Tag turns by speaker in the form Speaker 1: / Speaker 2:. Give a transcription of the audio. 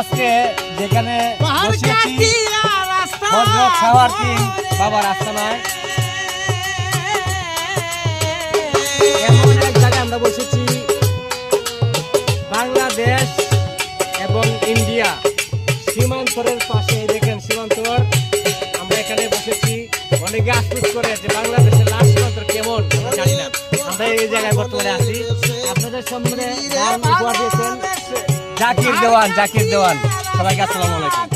Speaker 1: আজকে যেখানে বসেছি খাওয়ার কিং বাবার আস্তানায় এমন এক জায়গায় আমরা বসেছি বাংলাদেশ এবং ইন্ডিয়া। সীমান্তরের পাশে দেখেন সীমান্তর আমরা এখানে বসেছি। অনেকে আশ্বাস করে যে বাংলাদেশের লাস্ট সীমান্তর কেমন আমরা জানি না। আমরা এই জায়গায় বর্তমানে আছি। আপনাদের সামনে উপহার দিয়েছেন। জাকির দেওয়ান জাকির দেওয়ান। সবাইকে আসসালামু আলাইকুম।